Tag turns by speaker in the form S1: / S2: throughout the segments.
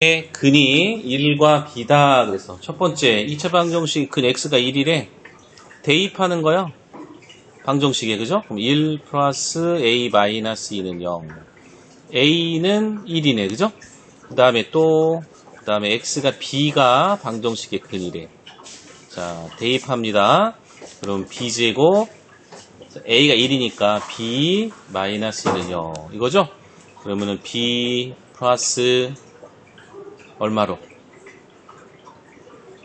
S1: 근이 1과 b다 그래서 첫 번째 2차 방정식 근 x가 1이래 대입하는 거요 방정식에 그죠? 그럼 1 플러스 a 마이너스 2는 0 a는 1이네 그죠? 그 다음에 또 그 다음에 x가 b가 방정식의 근이래 자 대입합니다 그럼 b제곱 a가 1이니까 b 마이너스 1은 0 이거죠? 그러면은 b 플러스 얼마로?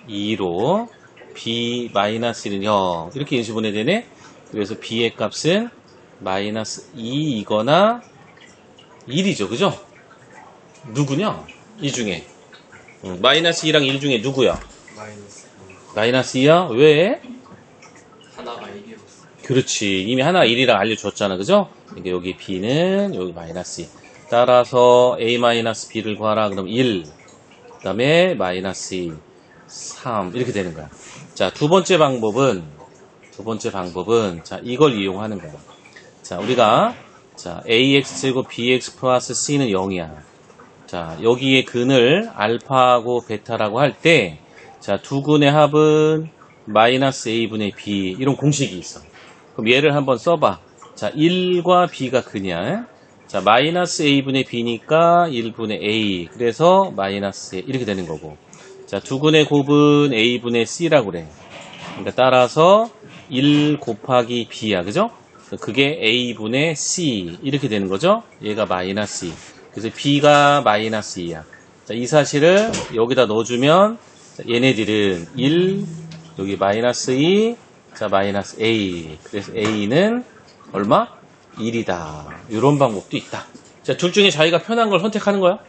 S1: 2로 b 마이너스 1은 0 이렇게 인수분해 되네 그래서 b의 값은 마이너스 2이거나 1이죠 그죠? 누구냐? 이 중에 응, 마이너스 2랑 1 중에 누구야?
S2: 마이너스
S1: 마이너스 2야? 왜?
S2: 하나가 1이었어
S1: 그렇지 이미 하나 1이랑 알려줬잖아 그죠? 그러니까 여기 b는 여기 마이너스 2 따라서 a 마이너스 b를 구하라 그럼 1 그 다음에 마이너스 2 3 이렇게 되는 거야. 자 두 번째 방법은 두 번째 방법은 자 이걸 이용하는 거야. 자 우리가 자 ax 제곱 bx 플러스 c는 0이야. 자 여기에 근을 알파하고 베타라고 할 때 자 두 근의 합은 마이너스 a분의 b 이런 공식이 있어. 그럼 얘를 한번 써봐. 자 1과 b가 근이야 자 마이너스 a분의 b니까 1분의 a. 그래서 마이너스 이렇게 되는 거고. 자 두 근의 곱은 a분의 c라고 그래. 그러니까 따라서 1 곱하기 b야. 그죠? 그게 a분의 c 이렇게 되는 거죠? 얘가 마이너스 2 그래서 b가 마이너스 2야. 자, 이 사실을 여기다 넣어주면 자, 얘네들은 1 여기 마이너스 2 자, 마이너스 a. 그래서 a는 얼마? 1이다. 이런 방법도 있다. 자, 둘 중에 자기가 편한 걸 선택하는 거야